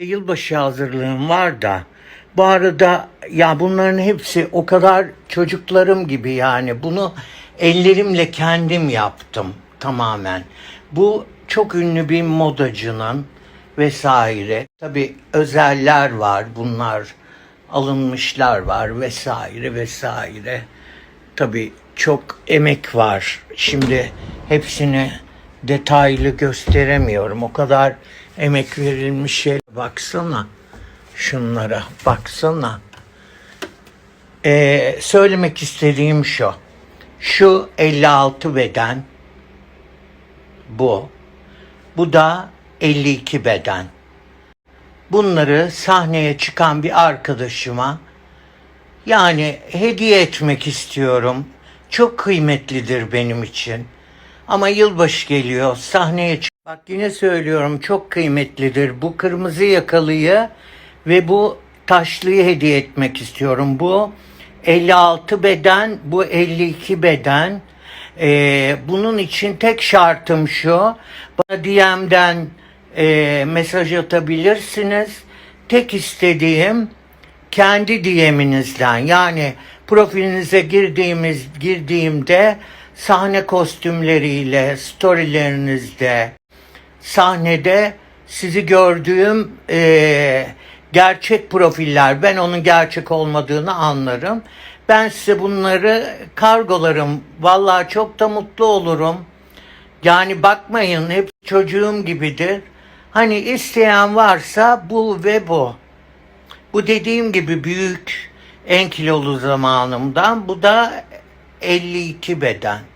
Yılbaşı hazırlığım var da bu arada ya bunların hepsi o kadar çocuklarım gibi yani bunu ellerimle kendim yaptım tamamen. Bu çok ünlü bir modacının vesaire. Tabi özeller var bunlar alınmışlar var vesaire vesaire. Tabi çok emek var. Şimdi hepsini detaylı gösteremiyorum. O kadar emek verilmiş şey. Baksana şunlara baksana. Ee, söylemek istediğim şu. Şu 56 beden bu. Bu da 52 beden. Bunları sahneye çıkan bir arkadaşıma yani hediye etmek istiyorum. Çok kıymetlidir benim için. Ama yılbaşı geliyor. Sahneye çık. Bak yine söylüyorum çok kıymetlidir. Bu kırmızı yakalıyı ve bu taşlıyı hediye etmek istiyorum. Bu 56 beden, bu 52 beden. Ee, bunun için tek şartım şu. Bana DM'den e, mesaj atabilirsiniz. Tek istediğim kendi DM'inizden yani profilinize girdiğimiz girdiğimde sahne kostümleriyle storylerinizde sahnede sizi gördüğüm eee, gerçek profiller ben onun gerçek olmadığını anlarım. Ben size bunları kargolarım. Vallahi çok da mutlu olurum. Yani bakmayın hep çocuğum gibidir. Hani isteyen varsa bu ve bu. Bu dediğim gibi büyük en kilolu zamanımdan. Bu da 52 beden.